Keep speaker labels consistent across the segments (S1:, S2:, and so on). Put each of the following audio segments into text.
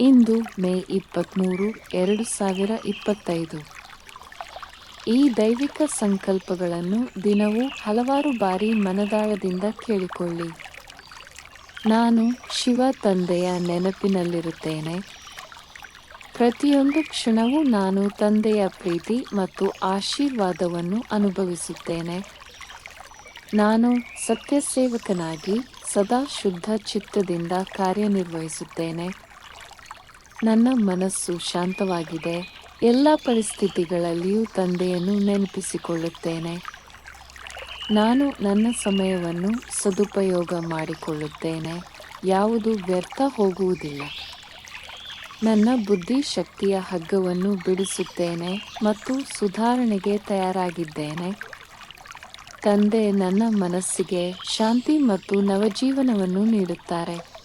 S1: ಇಂದು ಮೇ ಇಪ್ಪತ್ತ್ಮೂರು ಎರಡು ಸಾವಿರ ಇಪ್ಪತ್ತೈದು. ಈ ದೈವಿಕ ಸಂಕಲ್ಪಗಳನ್ನು ದಿನವೂ ಹಲವಾರು ಬಾರಿ ಮನದಾಳದಿಂದ ಕೇಳಿಕೊಳ್ಳಿ. ನಾನು ಶಿವ ತಂದೆಯ ನೆನಪಿನಲ್ಲಿರುತ್ತೇನೆ. ಪ್ರತಿಯೊಂದು ಕ್ಷಣವೂ ನಾನು ತಂದೆಯ ಪ್ರೀತಿ ಮತ್ತು ಆಶೀರ್ವಾದವನ್ನು ಅನುಭವಿಸುತ್ತೇನೆ. ನಾನು ಸತ್ಯಸೇವಕನಾಗಿ ಸದಾ ಶುದ್ಧ ಚಿತ್ತದಿಂದ ಕಾರ್ಯನಿರ್ವಹಿಸುತ್ತೇನೆ. ನನ್ನ ಮನಸ್ಸು ಶಾಂತವಾಗಿದೆ. ಎಲ್ಲ ಪರಿಸ್ಥಿತಿಗಳಲ್ಲಿಯೂ ತಂದೆಯನ್ನು ನೆನಪಿಸಿಕೊಳ್ಳುತ್ತೇನೆ. ನಾನು ನನ್ನ ಸಮಯವನ್ನು ಸದುಪಯೋಗ ಮಾಡಿಕೊಳ್ಳುತ್ತೇನೆ. ಯಾವುದು ವ್ಯರ್ಥ ಹೋಗುವುದಿಲ್ಲ. ನನ್ನ ಬುದ್ಧಿ ಶಕ್ತಿಯ ಹಗ್ಗವನ್ನು ಬಿಡಿಸುತ್ತೇನೆ ಮತ್ತು ಸುಧಾರಣೆಗೆ ತಯಾರಾಗಿದ್ದೇನೆ. ತಂದೆ ನನ್ನ ಮನಸ್ಸಿಗೆ ಶಾಂತಿ ಮತ್ತು ನವಜೀವನವನ್ನು ನೀಡುತ್ತಾರೆ.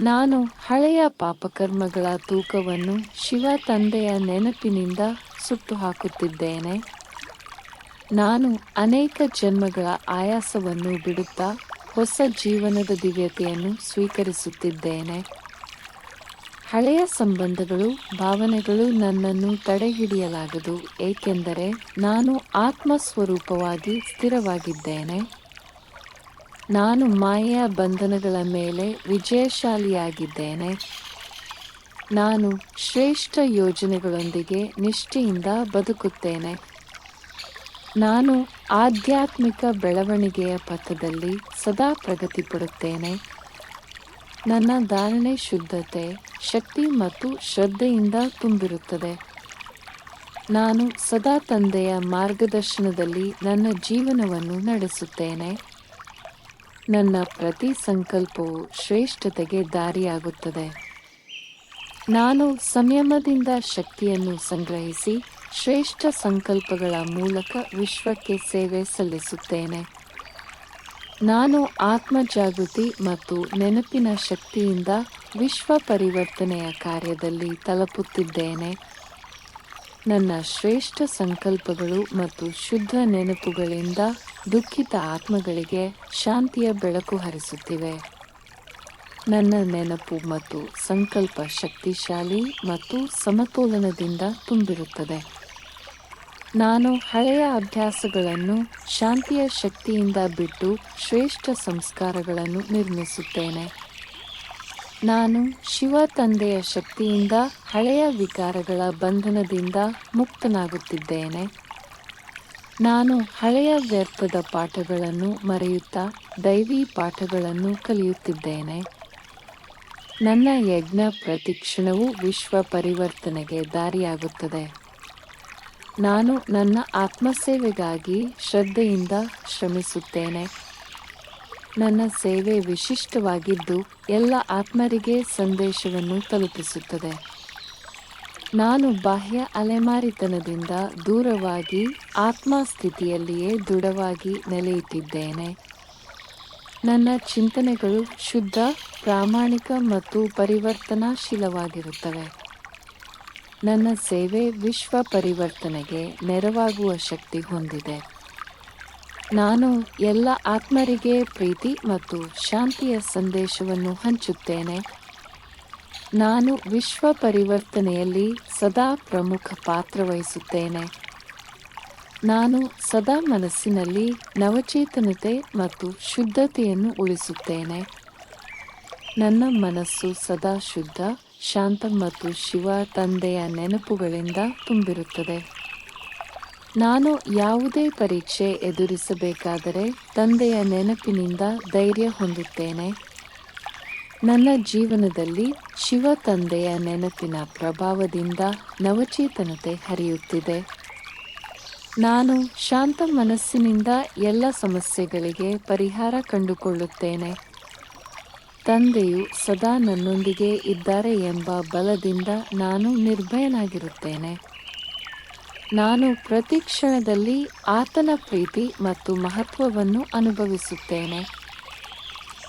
S1: ನಾನು ಹಳೆಯ ಪಾಪಕರ್ಮಗಳ ತೂಕವನ್ನು ಶಿವ ತಂದೆಯ ನೆನಪಿನಿಂದ ಸುಟ್ಟು ಹಾಕುತ್ತಿದ್ದೇನೆ. ನಾನು ಅನೇಕ ಜನ್ಮಗಳ ಆಯಾಸವನ್ನು ಬಿಡುತ್ತಾ ಹೊಸ ಜೀವನದ ದಿವ್ಯತೆಯನ್ನು ಸ್ವೀಕರಿಸುತ್ತಿದ್ದೇನೆ. ಹಳೆಯ ಸಂಬಂಧಗಳು, ಭಾವನೆಗಳು ನನ್ನನ್ನು ತಡೆಹಿಡಿಯಲಾಗದು, ಏಕೆಂದರೆ ನಾನು ಆತ್ಮಸ್ವರೂಪವಾಗಿ ಸ್ಥಿರವಾಗಿದ್ದೇನೆ. ನಾನು ಮಾಯೆಯ ಬಂಧನಗಳ ಮೇಲೆ ವಿಜಯಶಾಲಿಯಾಗಿದ್ದೇನೆ. ನಾನು ಶ್ರೇಷ್ಠ ಯೋಜನೆಗಳೊಂದಿಗೆ ನಿಷ್ಠೆಯಿಂದ ಬದುಕುತ್ತೇನೆ. ನಾನು ಆಧ್ಯಾತ್ಮಿಕ ಬೆಳವಣಿಗೆಯ ಪಥದಲ್ಲಿ ಸದಾ ಪ್ರಗತಿ ಪಡುತ್ತೇನೆ ನನ್ನ ಧಾರಣೆ ಶುದ್ಧತೆ, ಶಕ್ತಿ ಮತ್ತು ಶ್ರದ್ಧೆಯಿಂದ ತುಂಬಿರುತ್ತದೆ. ನಾನು ಸದಾ ತಂದೆಯ ಮಾರ್ಗದರ್ಶನದಲ್ಲಿ ನನ್ನ ಜೀವನವನ್ನು ನಡೆಸುತ್ತೇನೆ. ನನ್ನ ಪ್ರತಿ ಸಂಕಲ್ಪವು ಶ್ರೇಷ್ಠತೆಗೆ ದಾರಿಯಾಗುತ್ತದೆ. ನಾನು ಸಂಯಮದಿಂದ ಶಕ್ತಿಯನ್ನು ಸಂಗ್ರಹಿಸಿ ಶ್ರೇಷ್ಠ ಸಂಕಲ್ಪಗಳ ಮೂಲಕ ವಿಶ್ವಕ್ಕೆ ಸೇವೆ ಸಲ್ಲಿಸುತ್ತೇನೆ. ನಾನು ಆತ್ಮಜಾಗೃತಿ ಮತ್ತು ನೆನಪಿನ ಶಕ್ತಿಯಿಂದ ವಿಶ್ವ ಪರಿವರ್ತನೆಯ ಕಾರ್ಯದಲ್ಲಿ ತಲುಪುತ್ತಿದ್ದೇನೆ. ನನ್ನ ಶ್ರೇಷ್ಠ ಸಂಕಲ್ಪಗಳು ಮತ್ತು ಶುದ್ಧ ನೆನಪುಗಳಿಂದ ದುಃಖಿತ ಆತ್ಮಗಳಿಗೆ ಶಾಂತಿಯ ಬೆಳಕು ಹರಿಸುತ್ತಿವೆ. ನನ್ನ ನೆನಪು ಮತ್ತು ಸಂಕಲ್ಪ ಶಕ್ತಿಶಾಲಿ ಮತ್ತು ಸಮತೋಲನದಿಂದ ತುಂಬಿರುತ್ತದೆ. ನಾನು ಹಳೆಯ ಅಭ್ಯಾಸಗಳನ್ನು ಶಾಂತಿಯ ಶಕ್ತಿಯಿಂದ ಬಿಟ್ಟು ಶ್ರೇಷ್ಠ ಸಂಸ್ಕಾರಗಳನ್ನು ನಿರ್ಮಿಸುತ್ತೇನೆ. ನಾನು ಶಿವ ತಂದೆಯ ಶಕ್ತಿಯಿಂದ ಹಳೆಯ ವಿಕಾರಗಳ ಬಂಧನದಿಂದ ಮುಕ್ತನಾಗುತ್ತಿದ್ದೇನೆ. ನಾನು ಹಳೆಯ ವ್ಯರ್ಥದ ಪಾಠಗಳನ್ನು ಮರೆಯುತ್ತಾ ದೈವಿ ಪಾಠಗಳನ್ನು ಕಲಿಯುತ್ತಿದ್ದೇನೆ. ನನ್ನ ಯಜ್ಞ ಪ್ರತಿಕ್ಷಣವು ವಿಶ್ವ ಪರಿವರ್ತನೆಗೆ ದಾರಿಯಾಗುತ್ತದೆ. ನಾನು ನನ್ನ ಆತ್ಮಸೇವೆಗಾಗಿ ಶ್ರದ್ಧೆಯಿಂದ ಶ್ರಮಿಸುತ್ತೇನೆ. ನನ್ನ ಸೇವೆ ವಿಶಿಷ್ಟವಾಗಿದ್ದು ಎಲ್ಲ ಆತ್ಮರಿಗೆ ಸಂದೇಶವನ್ನು ತಲುಪಿಸುತ್ತದೆ. ನಾನು ಬಾಹ್ಯ ಅಲೆಮಾರಿತನದಿಂದ ದೂರವಾಗಿ ಆತ್ಮಸ್ಥಿತಿಯಲ್ಲಿಯೇ ದೃಢವಾಗಿ ನೆಲೆಯುತ್ತಿದ್ದೇನೆ ನನ್ನ ಚಿಂತನೆಗಳು ಶುದ್ಧ, ಪ್ರಾಮಾಣಿಕ ಮತ್ತು ಪರಿವರ್ತನಾಶೀಲವಾಗಿರುತ್ತವೆ. ನನ್ನ ಸೇವೆ ವಿಶ್ವ ಪರಿವರ್ತನೆಗೆ ನೆರವಾಗುವ ಶಕ್ತಿ ಹೊಂದಿದೆ. ನಾನು ಎಲ್ಲ ಆತ್ಮರಿಗೆ ಪ್ರೀತಿ ಮತ್ತು ಶಾಂತಿಯ ಸಂದೇಶವನ್ನು ಹಂಚುತ್ತೇನೆ. ನಾನು ವಿಶ್ವ ಪರಿವರ್ತನೆಯಲ್ಲಿ ಸದಾ ಪ್ರಮುಖ ಪಾತ್ರ ವಹಿಸುತ್ತೇನೆ. ನಾನು ಸದಾ ಮನಸ್ಸಿನಲ್ಲಿ ನವಚೇತನತೆ ಮತ್ತು ಶುದ್ಧತೆಯನ್ನು ಉಳಿಸುತ್ತೇನೆ. ನನ್ನ ಮನಸ್ಸು ಸದಾ ಶುದ್ಧ, ಶಾಂತ ಮತ್ತು ಶಿವ ತಂದೆಯ ನೆನಪುಗಳಿಂದ ತುಂಬಿರುತ್ತದೆ. ನಾನು ಯಾವುದೇ ಪರೀಕ್ಷೆ ಎದುರಿಸಬೇಕಾದರೆ ತಂದೆಯ ನೆನಪಿನಿಂದ ಧೈರ್ಯ ಹೊಂದುತ್ತೇನೆ. ನನ್ನ ಜೀವನದಲ್ಲಿ ಶಿವ ತಂದೆಯ ನೆನಪಿನ ಪ್ರಭಾವದಿಂದ ನವಚೇತನತೆ ಹರಿಯುತ್ತಿದೆ. ನಾನು ಶಾಂತ ಮನಸ್ಸಿನಿಂದ ಎಲ್ಲ ಸಮಸ್ಯೆಗಳಿಗೆ ಪರಿಹಾರ ಕಂಡುಕೊಳ್ಳುತ್ತೇನೆ. ತಂದೆಯು ಸದಾ ನನ್ನೊಂದಿಗೆ ಇದ್ದಾರೆ ಎಂಬ ಬಲದಿಂದ ನಾನು ನಿರ್ಭಯನಾಗಿರುತ್ತೇನೆ. ನಾನು ಪ್ರತಿ ಕ್ಷಣದಲ್ಲಿ ಆತನ ಪ್ರೀತಿ ಮತ್ತು ಮಹತ್ವವನ್ನು ಅನುಭವಿಸುತ್ತೇನೆ.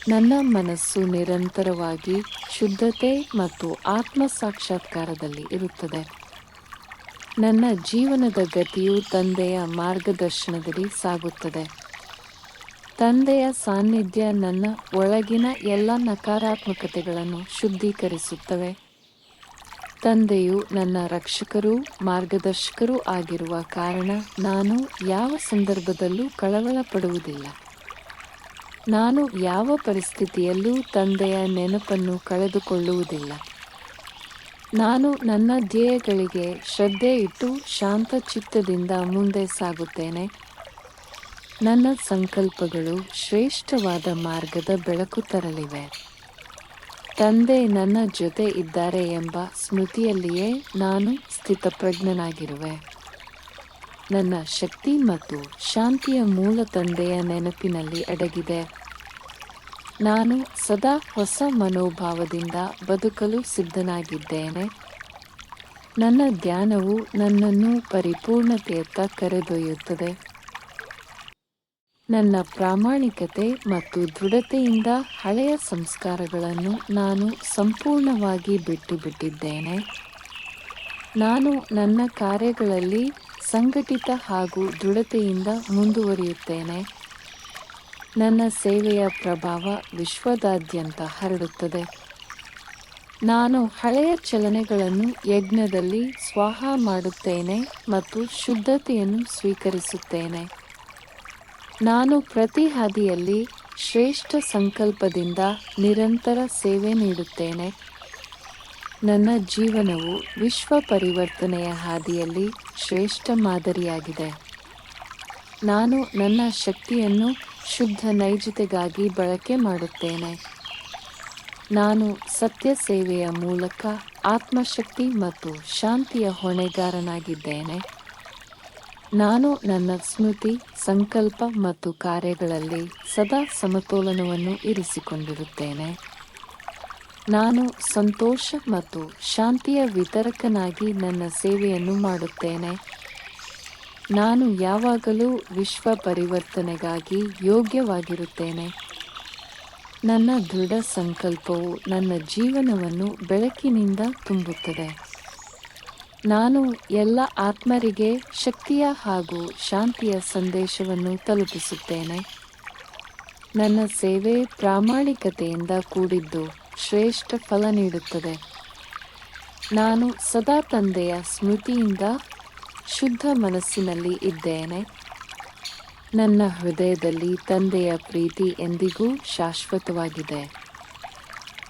S1: ನನ್ನ ಮನಸ್ಸು ನಿರಂತರವಾಗಿ ಶುದ್ಧತೆ ಮತ್ತು ಆತ್ಮ ಸಾಕ್ಷಾತ್ಕಾರದಲ್ಲಿ ಇರುತ್ತದೆ. ನನ್ನ ಜೀವನದ ಗತಿಯು ತಂದೆಯ ಮಾರ್ಗದರ್ಶನದಲ್ಲಿ ಸಾಗುತ್ತದೆ. ತಂದೆಯ ಸಾನ್ನಿಧ್ಯ ನನ್ನ ಒಳಗಿನ ಎಲ್ಲ ನಕಾರಾತ್ಮಕತೆಗಳನ್ನು ಶುದ್ಧೀಕರಿಸುತ್ತವೆ. ತಂದೆಯು ನನ್ನ ರಕ್ಷಕರೂ ಮಾರ್ಗದರ್ಶಕರೂ ಆಗಿರುವ ಕಾರಣ ನಾನು ಯಾವ ಸಂದರ್ಭದಲ್ಲೂ ಕಳವಳ ಪಡುವುದಿಲ್ಲ ನಾನು ಯಾವ ಪರಿಸ್ಥಿತಿಯಲ್ಲೂ ತಂದೆಯ ನೆನಪನ್ನು ಕಳೆದುಕೊಳ್ಳುವುದಿಲ್ಲ. ನಾನು ನನ್ನ ಧ್ಯೇಯಗಳಿಗೆ ಶ್ರದ್ಧೆ ಇಟ್ಟು ಶಾಂತ ಚಿತ್ತದಿಂದ ಮುಂದೆ ಸಾಗುತ್ತೇನೆ. ನನ್ನ ಸಂಕಲ್ಪಗಳು ಶ್ರೇಷ್ಠವಾದ ಮಾರ್ಗದ ಬೆಳಕು ತರಲಿವೆ. ತಂದೆ ನನ್ನ ಜೊತೆ ಇದ್ದಾರೆ ಎಂಬ ಸ್ಮೃತಿಯಲ್ಲಿಯೇ ನಾನು ಸ್ಥಿತಪ್ರಜ್ಞನಾಗಿರುವೆ. ನನ್ನ ಶಕ್ತಿ ಮತ್ತು ಶಾಂತಿಯ ಮೂಲ ತಂದೆಯ ನೆನಪಿನಲ್ಲಿ ಅಡಗಿದೆ. ನಾನು ಸದಾ ಹೊಸ ಮನೋಭಾವದಿಂದ ಬದುಕಲು ಸಿದ್ಧನಾಗಿದ್ದೇನೆ. ನನ್ನ ಧ್ಯಾನವು ನನ್ನನ್ನು ಪರಿಪೂರ್ಣತೆಯತ್ತ ಕರೆದೊಯ್ಯುತ್ತದೆ. ನನ್ನ ಪ್ರಾಮಾಣಿಕತೆ ಮತ್ತು ದೃಢತೆಯಿಂದ ಹಳೆಯ ಸಂಸ್ಕಾರಗಳನ್ನು ನಾನು ಸಂಪೂರ್ಣವಾಗಿ ಬಿಟ್ಟು ಬಿಟ್ಟಿದ್ದೇನೆ ನಾನು ನನ್ನ ಕಾರ್ಯಗಳಲ್ಲಿ ಸಂಘಟಿತ ಹಾಗೂ ದೃಢತೆಯಿಂದ ಮುಂದುವರಿಯುತ್ತೇನೆ. ನನ್ನ ಸೇವೆಯ ಪ್ರಭಾವ ವಿಶ್ವದಾದ್ಯಂತ ಹರಡುತ್ತದೆ. ನಾನು ಹಳೆಯ ಚಲನೆಗಳನ್ನು ಯಜ್ಞದಲ್ಲಿ ಸ್ವಾಹ ಮಾಡುತ್ತೇನೆ ಮತ್ತು ಶುದ್ಧತೆಯನ್ನು ಸ್ವೀಕರಿಸುತ್ತೇನೆ. ನಾನು ಪ್ರತಿ ಹಾದಿಯಲ್ಲಿ ಶ್ರೇಷ್ಠ ಸಂಕಲ್ಪದಿಂದ ನಿರಂತರ ಸೇವೆ ನೀಡುತ್ತೇನೆ. ನನ್ನ ಜೀವನವು ವಿಶ್ವ ಪರಿವರ್ತನೆಯ ಹಾದಿಯಲ್ಲಿ ಶ್ರೇಷ್ಠ ಮಾದರಿಯಾಗಿದೆ. ನಾನು ನನ್ನ ಶಕ್ತಿಯನ್ನು ಶುದ್ಧ ನೈಜತೆಗಾಗಿ ಬಳಕೆ ಮಾಡುತ್ತೇನೆ. ನಾನು ಸತ್ಯ ಸೇವೆಯ ಮೂಲಕ ಆತ್ಮಶಕ್ತಿ ಮತ್ತು ಶಾಂತಿಯ ಹೊಣೆಗಾರನಾಗಿದ್ದೇನೆ. ನಾನು ನನ್ನ ಸ್ಮೃತಿ, ಸಂಕಲ್ಪ ಮತ್ತು ಕಾರ್ಯಗಳಲ್ಲಿ ಸದಾ ಸಮತೋಲನವನ್ನು ಇರಿಸಿಕೊಂಡಿರುತ್ತೇನೆ. ನಾನು ಸಂತೋಷ ಮತ್ತು ಶಾಂತಿಯ ವಿತರಕನಾಗಿ ನನ್ನ ಸೇವೆಯನ್ನು ಮಾಡುತ್ತೇನೆ. ನಾನು ಯಾವಾಗಲೂ ವಿಶ್ವ ಪರಿವರ್ತನೆಗಾಗಿ ಯೋಗ್ಯವಾಗಿರುತ್ತೇನೆ. ನನ್ನ ದೃಢ ಸಂಕಲ್ಪವು ನನ್ನ ಜೀವನವನ್ನು ಬೆಳಕಿನಿಂದ ತುಂಬುತ್ತದೆ. ನಾನು ಎಲ್ಲ ಆತ್ಮರಿಗೆ ಶಕ್ತಿಯ ಹಾಗೂ ಶಾಂತಿಯ ಸಂದೇಶವನ್ನು ತಲುಪಿಸುತ್ತೇನೆ. ನನ್ನ ಸೇವೆ ಪ್ರಾಮಾಣಿಕತೆಯಿಂದ ಕೂಡಿದ್ದು. ಶ್ರೇಷ್ಠ ಫಲ ನೀಡುತ್ತದೆ. ನಾನು ಸದಾ ತಂದೆಯ ಸ್ಮೃತಿಯಿಂದ ಶುದ್ಧ ಮನಸ್ಸಿನಲ್ಲಿ ಇದ್ದೇನೆ. ನನ್ನ ಹೃದಯದಲ್ಲಿ ತಂದೆಯ ಪ್ರೀತಿ ಎಂದಿಗೂ ಶಾಶ್ವತವಾಗಿದೆ.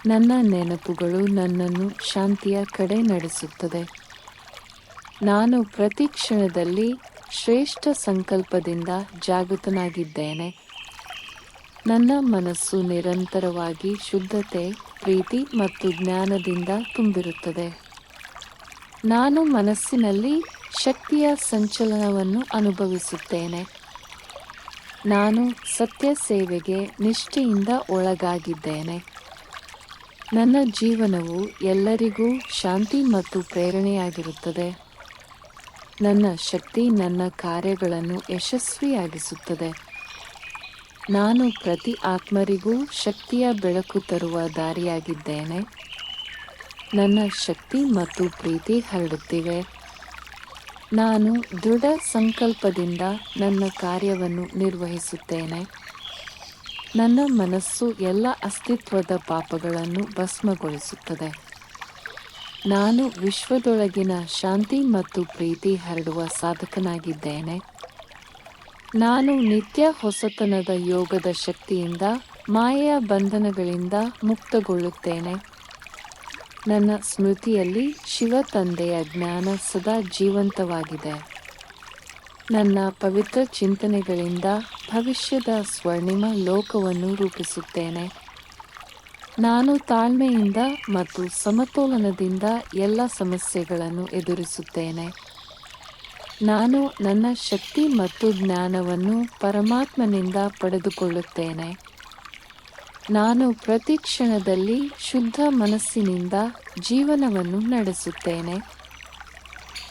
S1: ನನ್ನ ನೆನಪುಗಳು ನನ್ನನ್ನು ಶಾಂತಿಯ ಕಡೆ ನಡೆಸುತ್ತದೆ. ನಾನು ಪ್ರತಿ ಕ್ಷಣದಲ್ಲಿ ಶ್ರೇಷ್ಠ ಸಂಕಲ್ಪದಿಂದ ಜಾಗೃತನಾಗಿದ್ದೇನೆ. ನನ್ನ ಮನಸ್ಸು ನಿರಂತರವಾಗಿ ಶುದ್ಧತೆ, ಪ್ರೀತಿ ಮತ್ತು ಜ್ಞಾನದಿಂದ ತುಂಬಿರುತ್ತದೆ. ನಾನು ಮನಸ್ಸಿನಲ್ಲಿ ಶಕ್ತಿಯ ಸಂಚಲನವನ್ನು ಅನುಭವಿಸುತ್ತೇನೆ. ನಾನು ಸತ್ಯ ಸೇವೆಗೆ ನಿಷ್ಠೆಯಿಂದ ಒಳಗಾಗಿದ್ದೇನೆ. ನನ್ನ ಜೀವನವು ಎಲ್ಲರಿಗೂ ಶಾಂತಿ ಮತ್ತು ಪ್ರೇರಣೆಯಾಗಿರುತ್ತದೆ. ನನ್ನ ಶಕ್ತಿ ನನ್ನ ಕಾರ್ಯಗಳನ್ನು ಯಶಸ್ವಿಯಾಗಿಸುತ್ತದೆ. ನಾನು ಪ್ರತಿ ಆತ್ಮರಿಗೂ ಶಕ್ತಿಯ ಬೆಳಕು ತರುವ ದಾರಿಯಾಗಿದ್ದೇನೆ. ನನ್ನ ಶಕ್ತಿ ಮತ್ತು ಪ್ರೀತಿ ಹರಡುತ್ತಿವೆ. ನಾನು ದೃಢ ಸಂಕಲ್ಪದಿಂದ ನನ್ನ ಕಾರ್ಯವನ್ನು ನಿರ್ವಹಿಸುತ್ತೇನೆ. ನನ್ನ ಮನಸ್ಸು ಎಲ್ಲ ಅಸ್ತಿತ್ವದ ಪಾಪಗಳನ್ನು ಭಸ್ಮಗೊಳಿಸುತ್ತದೆ. ನಾನು ವಿಶ್ವದೊಳಗಿನ ಶಾಂತಿ ಮತ್ತು ಪ್ರೀತಿ ಹರಡುವ ಸಾಧಕನಾಗಿದ್ದೇನೆ. ನಾನು ನಿತ್ಯ ಹೊಸತನದ ಯೋಗದ ಶಕ್ತಿಯಿಂದ, ಮಾಯೆಯ ಬಂಧನಗಳಿಂದ ಮುಕ್ತಗೊಳ್ಳುತ್ತೇನೆ. ನನ್ನ ಸ್ಮೃತಿಯಲ್ಲಿ ಶಿವ ತಂದೆಯ ಜ್ಞಾನ ಸದಾ ಜೀವಂತವಾಗಿದೆ. ನನ್ನ ಪವಿತ್ರ ಚಿಂತನೆಗಳಿಂದ ಭವಿಷ್ಯದ ಸ್ವರ್ಣಿಮ ಲೋಕವನ್ನು ರೂಪಿಸುತ್ತೇನೆ. ನಾನು ತಾಳ್ಮೆಯಿಂದ ಮತ್ತು ಸಮತೋಲನದಿಂದ ಎಲ್ಲ ಸಮಸ್ಯೆಗಳನ್ನು ಎದುರಿಸುತ್ತೇನೆ. ನಾನು ನನ್ನ ಶಕ್ತಿ ಮತ್ತು ಜ್ಞಾನವನ್ನು ಪರಮಾತ್ಮನಿಂದ ಪಡೆದುಕೊಳ್ಳುತ್ತೇನೆ. ನಾನು ಪ್ರತಿ ಕ್ಷಣದಲ್ಲಿ ಶುದ್ಧ ಮನಸ್ಸಿನಿಂದ ಜೀವನವನ್ನು ನಡೆಸುತ್ತೇನೆ.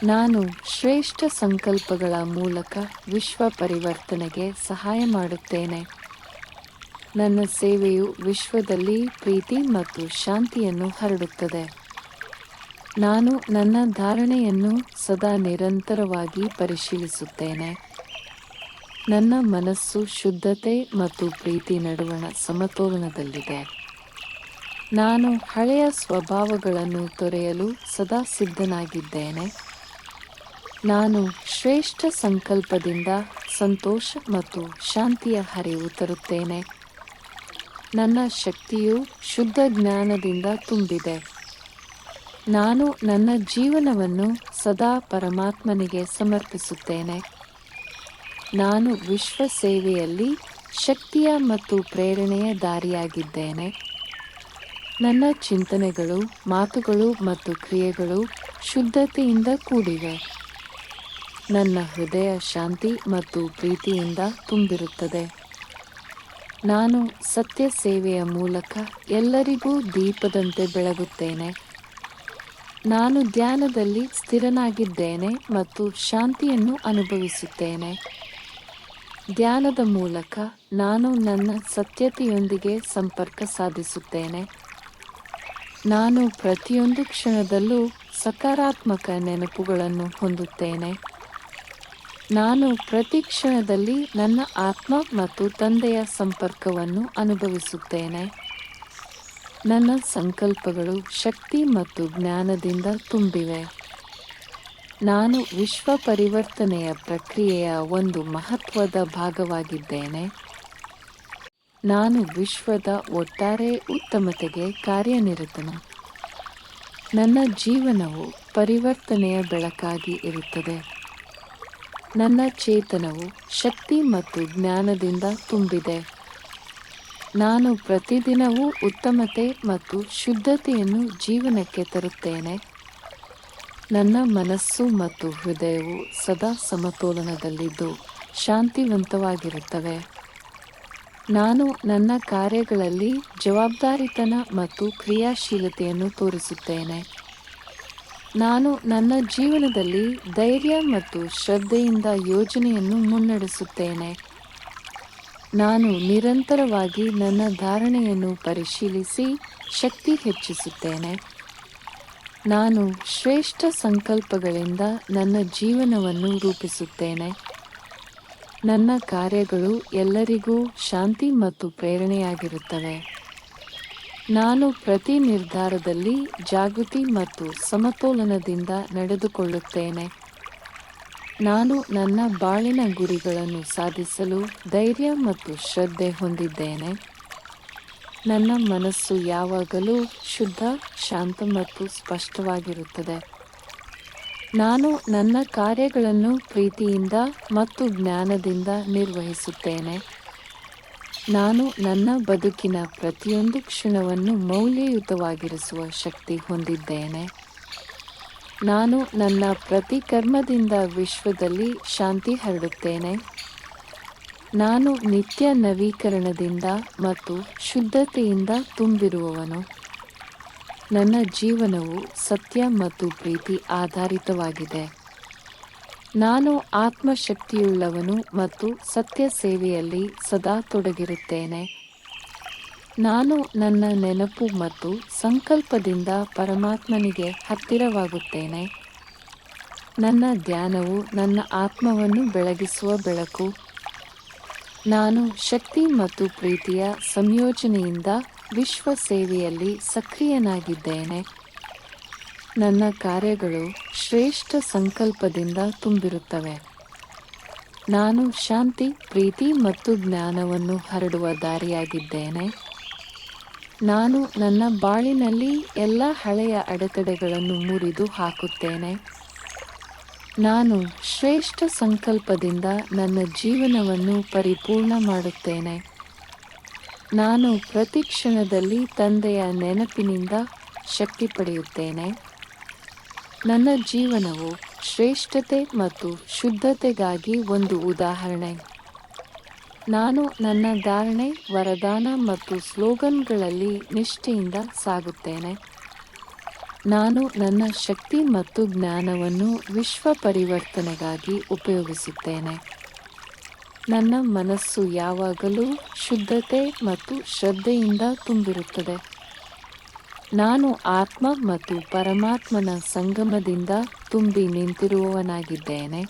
S1: ನಾನು ಶ್ರೇಷ್ಠ ಸಂಕಲ್ಪಗಳ ಮೂಲಕ ವಿಶ್ವ ಪರಿವರ್ತನೆಗೆ ಸಹಾಯ ಮಾಡುತ್ತೇನೆ. ನನ್ನ ಸೇವೆಯು ವಿಶ್ವದಲ್ಲಿ ಪ್ರೀತಿ ಮತ್ತು ಶಾಂತಿಯನ್ನು ಹರಡುತ್ತದೆ. ನಾನು ನನ್ನ ಧಾರಣೆಯನ್ನು ಸದಾ ನಿರಂತರವಾಗಿ ಪರಿಶೀಲಿಸುತ್ತೇನೆ. ನನ್ನ ಮನಸ್ಸು ಶುದ್ಧತೆ ಮತ್ತು ಪ್ರೀತಿ ನಡುವಣ ಸಮತೋಲನದಲ್ಲಿದೆ. ನಾನು ಹಳೆಯ ಸ್ವಭಾವಗಳನ್ನು ತೊರೆಯಲು ಸದಾ ಸಿದ್ಧನಾಗಿದ್ದೇನೆ. ನಾನು ಶ್ರೇಷ್ಠ ಸಂಕಲ್ಪದಿಂದ ಸಂತೋಷ ಮತ್ತು ಶಾಂತಿಯ ಹರಿವು ತರುತ್ತೇನೆ. ನನ್ನ ಶಕ್ತಿಯು ಶುದ್ಧ ಜ್ಞಾನದಿಂದ ತುಂಬಿದೆ. ನಾನು ನನ್ನ ಜೀವನವನ್ನು ಸದಾ ಪರಮಾತ್ಮನಿಗೆ ಸಮರ್ಪಿಸುತ್ತೇನೆ. ನಾನು ವಿಶ್ವ ಸೇವೆಯಲ್ಲಿ ಶಕ್ತಿಯ ಮತ್ತು ಪ್ರೇರಣೆಯ ದಾರಿಯಾಗಿದ್ದೇನೆ. ನನ್ನ ಚಿಂತನೆಗಳು, ಮಾತುಗಳು ಮತ್ತು ಕ್ರಿಯೆಗಳು ಶುದ್ಧತೆಯಿಂದ ಕೂಡಿವೆ. ನನ್ನ ಹೃದಯ ಶಾಂತಿ ಮತ್ತು ಪ್ರೀತಿಯಿಂದ ತುಂಬಿರುತ್ತದೆ. ನಾನು ಸತ್ಯ ಸೇವೆಯ ಮೂಲಕ ಎಲ್ಲರಿಗೂ ದೀಪದಂತೆ ಬೆಳಗುತ್ತೇನೆ. ನಾನು ಧ್ಯಾನದಲ್ಲಿ ಸ್ಥಿರನಾಗಿದ್ದೇನೆ ಮತ್ತು ಶಾಂತಿಯನ್ನು ಅನುಭವಿಸುತ್ತೇನೆ. ಧ್ಯಾನದ ಮೂಲಕ ನಾನು ನನ್ನ ಸತ್ಯತೆಯೊಂದಿಗೆ ಸಂಪರ್ಕ ಸಾಧಿಸುತ್ತೇನೆ. ನಾನು ಪ್ರತಿಯೊಂದು ಕ್ಷಣದಲ್ಲೂ ಸಕಾರಾತ್ಮಕ ನೆನಪುಗಳನ್ನು ಹೊಂದುತ್ತೇನೆ. ನಾನು ಪ್ರತಿ ಕ್ಷಣದಲ್ಲಿ ನನ್ನ ಆತ್ಮ ಮತ್ತು ತಂದೆಯ ಸಂಪರ್ಕವನ್ನು ಅನುಭವಿಸುತ್ತೇನೆ. ನನ್ನ ಸಂಕಲ್ಪಗಳು ಶಕ್ತಿ ಮತ್ತು ಜ್ಞಾನದಿಂದ ತುಂಬಿವೆ. ನಾನು ವಿಶ್ವ ಪರಿವರ್ತನೆಯ ಪ್ರಕ್ರಿಯೆಯ ಒಂದು ಮಹತ್ವದ ಭಾಗವಾಗಿದ್ದೇನೆ. ನಾನು ವಿಶ್ವದ ಒಟ್ಟಾರೆ ಉತ್ತಮತೆಗೆ ಕಾರ್ಯನಿರತನು. ನನ್ನ ಜೀವನವು ಪರಿವರ್ತನೆಯ ಬೆಳಕಾಗಿ ಇರುತ್ತದೆ. ನನ್ನ ಚೇತನವು ಶಕ್ತಿ ಮತ್ತು ಜ್ಞಾನದಿಂದ ತುಂಬಿದೆ. ನಾನು ಪ್ರತಿದಿನವೂ ಉತ್ತಮತೆ ಮತ್ತು ಶುದ್ಧತೆಯನ್ನು ಜೀವನಕ್ಕೆ ತರುತ್ತೇನೆ. ನನ್ನ ಮನಸ್ಸು ಮತ್ತು ಹೃದಯವು ಸದಾ ಸಮತೋಲನದಲ್ಲಿದ್ದು ಶಾಂತಿವಂತವಾಗಿರುತ್ತವೆ. ನಾನು ನನ್ನ ಕಾರ್ಯಗಳಲ್ಲಿ ಜವಾಬ್ದಾರಿತನ ಮತ್ತು ಕ್ರಿಯಾಶೀಲತೆಯನ್ನು ತೋರಿಸುತ್ತೇನೆ. ನಾನು ನನ್ನ ಜೀವನದಲ್ಲಿ ಧೈರ್ಯ ಮತ್ತು ಶ್ರದ್ಧೆಯಿಂದ ಯೋಜನೆಯನ್ನು ಮುನ್ನಡೆಸುತ್ತೇನೆ. ನಾನು ನಿರಂತರವಾಗಿ ನನ್ನ ಧಾರಣೆಯನ್ನು ಪರಿಶೀಲಿಸಿ ಶಕ್ತಿ ಹೆಚ್ಚಿಸುತ್ತೇನೆ. ನಾನು ಶ್ರೇಷ್ಠ ಸಂಕಲ್ಪಗಳಿಂದ ನನ್ನ ಜೀವನವನ್ನು ರೂಪಿಸುತ್ತೇನೆ. ನನ್ನ ಕಾರ್ಯಗಳು ಎಲ್ಲರಿಗೂ ಶಾಂತಿ ಮತ್ತು ಪ್ರೇರಣೆಯಾಗಿರುತ್ತವೆ. ನಾನು ಪ್ರತಿ ನಿರ್ಧಾರದಲ್ಲಿ ಜಾಗೃತಿ ಮತ್ತು ಸಮತೋಲನದಿಂದ ನಡೆದುಕೊಳ್ಳುತ್ತೇನೆ. ನಾನು ನನ್ನ ಬಾಳಿನ ಗುರಿಗಳನ್ನು ಸಾಧಿಸಲು ಧೈರ್ಯ ಮತ್ತು ಶ್ರದ್ಧೆ ಹೊಂದಿದ್ದೇನೆ. ನನ್ನ ಮನಸ್ಸು ಯಾವಾಗಲೂ ಶುದ್ಧ, ಶಾಂತ ಮತ್ತು ಸ್ಪಷ್ಟವಾಗಿರುತ್ತದೆ. ನಾನು ನನ್ನ ಕಾರ್ಯಗಳನ್ನು ಪ್ರೀತಿಯಿಂದ ಮತ್ತು ಜ್ಞಾನದಿಂದ ನಿರ್ವಹಿಸುತ್ತೇನೆ. ನಾನು ನನ್ನ ಬದುಕಿನ ಪ್ರತಿಯೊಂದು ಕ್ಷಣವನ್ನು ಮೌಲ್ಯಯುತವಾಗಿರಿಸುವ ಶಕ್ತಿ ಹೊಂದಿದ್ದೇನೆ. ನಾನು ನನ್ನ ಪ್ರತಿ ಕರ್ಮದಿಂದ ವಿಶ್ವದಲ್ಲಿ ಶಾಂತಿ ಹರಡುತ್ತೇನೆ. ನಾನು ನಿತ್ಯ ನವೀಕರಣದಿಂದ ಮತ್ತು ಶುದ್ಧತೆಯಿಂದ ತುಂಬಿರುವವನು. ನನ್ನ ಜೀವನವು ಸತ್ಯ ಮತ್ತು ಪ್ರೀತಿ ಆಧಾರಿತವಾಗಿದೆ. ನಾನು ಆತ್ಮಶಕ್ತಿಯುಳ್ಳವನು ಮತ್ತು ಸತ್ಯ ಸೇವೆಯಲ್ಲಿ ಸದಾ ತೊಡಗಿರುತ್ತೇನೆ. ನಾನು ನನ್ನ ನೆನಪು ಮತ್ತು ಸಂಕಲ್ಪದಿಂದ ಪರಮಾತ್ಮನಿಗೆ ಹತ್ತಿರವಾಗುತ್ತೇನೆ. ನನ್ನ ಧ್ಯಾನವು ನನ್ನ ಆತ್ಮವನ್ನು ಬೆಳಗಿಸುವ ಬೆಳಕು. ನಾನು ಶಕ್ತಿ ಮತ್ತು ಪ್ರೀತಿಯ ಸಂಯೋಜನೆಯಿಂದ ವಿಶ್ವ ಸೇವೆಯಲ್ಲಿ ಸಕ್ರಿಯನಾಗಿದ್ದೇನೆ. ನನ್ನ ಕಾರ್ಯಗಳು ಶ್ರೇಷ್ಠ ಸಂಕಲ್ಪದಿಂದ ತುಂಬಿರುತ್ತವೆ. ನಾನು ಶಾಂತಿ, ಪ್ರೀತಿ ಮತ್ತು ಜ್ಞಾನವನ್ನು ಹರಡುವ ದಾರಿಯಾಗಿದ್ದೇನೆ. ನಾನು ನನ್ನ ಬಾಳಿನಲ್ಲಿ ಎಲ್ಲ ಹಳೆಯ ಅಡೆತಡೆಗಳನ್ನು ಮುರಿದು ಹಾಕುತ್ತೇನೆ. ನಾನು ಶ್ರೇಷ್ಠ ಸಂಕಲ್ಪದಿಂದ ನನ್ನ ಜೀವನವನ್ನು ಪರಿಪೂರ್ಣ ಮಾಡುತ್ತೇನೆ. ನಾನು ಪ್ರತಿ ಕ್ಷಣದಲ್ಲಿ ತಂದೆಯ ನೆನಪಿನಿಂದ ಶಕ್ತಿ ಪಡೆಯುತ್ತೇನೆ. ನನ್ನ ಜೀವನವು ಶ್ರೇಷ್ಠತೆ ಮತ್ತು ಶುದ್ಧತೆಗಾಗಿ ಒಂದು ಉದಾಹರಣೆ. ನಾನು ನನ್ನ ಧಾರಣೆ, ವರದಾನ ಮತ್ತು ಸ್ಲೋಗನ್ಗಳಲ್ಲಿ ನಿಷ್ಠೆಯಿಂದ ಸಾಗುತ್ತೇನೆ. ನಾನು ನನ್ನ ಶಕ್ತಿ ಮತ್ತು ಜ್ಞಾನವನ್ನು ವಿಶ್ವ ಪರಿವರ್ತನೆಗಾಗಿ ಉಪಯೋಗಿಸುತ್ತೇನೆ. ನನ್ನ ಮನಸ್ಸು ಯಾವಾಗಲೂ ಶುದ್ಧತೆ ಮತ್ತು ಶ್ರದ್ಧೆಯಿಂದ ತುಂಬಿರುತ್ತದೆ. ನಾನು ಆತ್ಮ ಮತ್ತು ಪರಮಾತ್ಮನ ಸಂಗಮದಿಂದ ತುಂಬಿ ನಿಂತಿರುವವನಾಗಿದ್ದೇನೆ.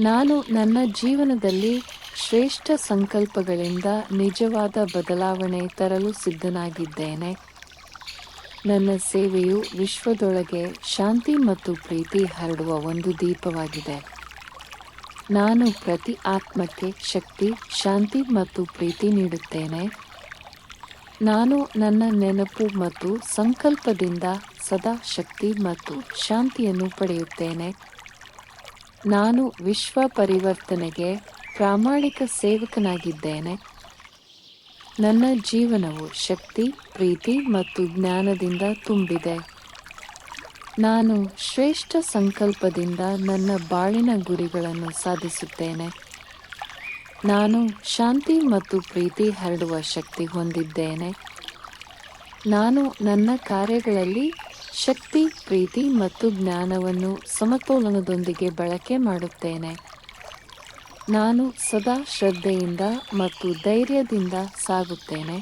S1: ನಾನು ನನ್ನ ಜೀವನದಲ್ಲಿ ಶ್ರೇಷ್ಠ ಸಂಕಲ್ಪಗಳಿಂದ ನಿಜವಾದ ಬದಲಾವಣೆ ತರಲು ಸಿದ್ಧನಾಗಿದ್ದೇನೆ. ನನ್ನ ಸೇವೆಯು ವಿಶ್ವದೊಳಗೆ ಶಾಂತಿ ಮತ್ತು ಪ್ರೀತಿ ಹರಡುವ ಒಂದು ದೀಪವಾಗಿದೆ. ನಾನು ಪ್ರತಿ ಆತ್ಮಕ್ಕೆ ಶಕ್ತಿ, ಶಾಂತಿ ಮತ್ತು ಪ್ರೀತಿ ನೀಡುತ್ತೇನೆ. ನಾನು ನನ್ನ ನೆನಪು ಮತ್ತು ಸಂಕಲ್ಪದಿಂದ ಸದಾ ಶಕ್ತಿ ಮತ್ತು ಶಾಂತಿಯನ್ನು ಪಡೆಯುತ್ತೇನೆ. ನಾನು ವಿಶ್ವ ಪರಿವರ್ತನೆಗೆ ಪ್ರಾಮಾಣಿಕ ಸೇವಕನಾಗಿದ್ದೇನೆ. ನನ್ನ ಜೀವನವು ಶಕ್ತಿ, ಪ್ರೀತಿ ಮತ್ತು ಜ್ಞಾನದಿಂದ ತುಂಬಿದೆ. ನಾನು ಶ್ರೇಷ್ಠ ಸಂಕಲ್ಪದಿಂದ ನನ್ನ ಬಾಳಿನ ಗುರಿಗಳನ್ನು ಸಾಧಿಸುತ್ತೇನೆ. ನಾನು ಶಾಂತಿ ಮತ್ತು ಪ್ರೀತಿ ಹರಡುವ ಶಕ್ತಿ ಹೊಂದಿದ್ದೇನೆ. ನಾನು ನನ್ನ ಕಾರ್ಯಗಳಲ್ಲಿ ಶಕ್ತಿ, ಪ್ರೀತಿ ಮತ್ತು ಜ್ಞಾನವನ್ನು ಸಮತೋಲನದೊಂದಿಗೆ ಬಳಕೆ ಮಾಡುತ್ತೇನೆ. ನಾನು ಸದಾ ಶ್ರದ್ಧೆಯಿಂದ ಮತ್ತು ಧೈರ್ಯದಿಂದ ಸಾಗುತ್ತೇನೆ.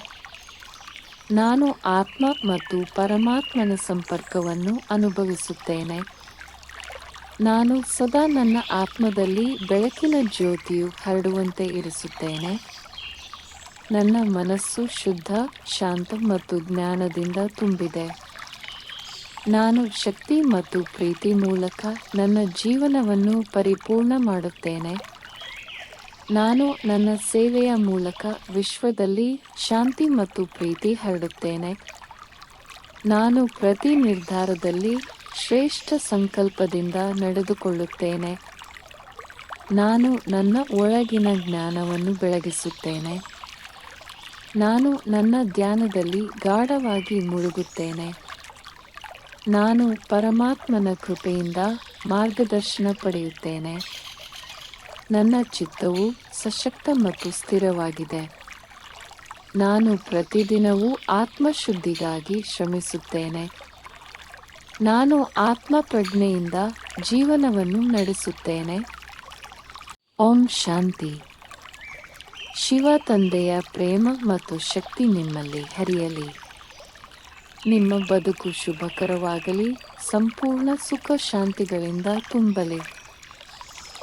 S1: ನಾನು ಆತ್ಮ ಮತ್ತು ಪರಮಾತ್ಮನ ಸಂಪರ್ಕವನ್ನು ಅನುಭವಿಸುತ್ತೇನೆ. ನಾನು ಸದಾ ನನ್ನ ಆತ್ಮದಲ್ಲಿ ಬೆಳಕಿನ ಜ್ಯೋತಿಯು ಹರಡುವಂತೆ ಇರಿಸುತ್ತೇನೆ. ನನ್ನ ಮನಸ್ಸು ಶುದ್ಧ, ಶಾಂತ ಮತ್ತು ಜ್ಞಾನದಿಂದ ತುಂಬಿದೆ. ನಾನು ಶಕ್ತಿ ಮತ್ತು ಪ್ರೀತಿ ಮೂಲಕ ನನ್ನ ಜೀವನವನ್ನು ಪರಿಪೂರ್ಣ ಮಾಡುತ್ತೇನೆ. ನಾನು ನನ್ನ ಸೇವೆಯ ಮೂಲಕ ವಿಶ್ವದಲ್ಲಿ ಶಾಂತಿ ಮತ್ತು ಪ್ರೀತಿ ಹರಡುತ್ತೇನೆ. ನಾನು ಪ್ರತಿ ನಿರ್ಧಾರದಲ್ಲಿ ಶ್ರೇಷ್ಠ ಸಂಕಲ್ಪದಿಂದ ನಡೆದುಕೊಳ್ಳುತ್ತೇನೆ. ನಾನು ನನ್ನ ಒಳಗಿನ ಜ್ಞಾನವನ್ನು ಬೆಳಗಿಸುತ್ತೇನೆ. ನಾನು ನನ್ನ ಧ್ಯಾನದಲ್ಲಿ ಗಾಢವಾಗಿ ಮುಳುಗುತ್ತೇನೆ. ನಾನು ಪರಮಾತ್ಮನ ಕೃಪೆಯಿಂದ ಮಾರ್ಗದರ್ಶನ ಪಡೆಯುತ್ತೇನೆ. ನನ್ನ ಚಿತ್ತವು ಸಶಕ್ತ ಮತ್ತು ಸ್ಥಿರವಾಗಿದೆ. ನಾನು ಪ್ರತಿದಿನವೂ ಆತ್ಮಶುದ್ಧಿಗಾಗಿ ಶ್ರಮಿಸುತ್ತೇನೆ. ನಾನು ಆತ್ಮ ಪ್ರಜ್ಞೆಯಿಂದ ಜೀವನವನ್ನು ನಡೆಸುತ್ತೇನೆ. ಓಂ ಶಾಂತಿ. ಶಿವ ತಂದೆಯ ಪ್ರೇಮ ಮತ್ತು ಶಕ್ತಿ ನಿಮ್ಮಲ್ಲಿ ಹರಿಯಲಿ. ನಿಮ್ಮ ಬದುಕು ಶುಭಕರವಾಗಲಿ, ಸಂಪೂರ್ಣ ಸುಖ ಶಾಂತಿಗಳಿಂದ ತುಂಬಲಿ.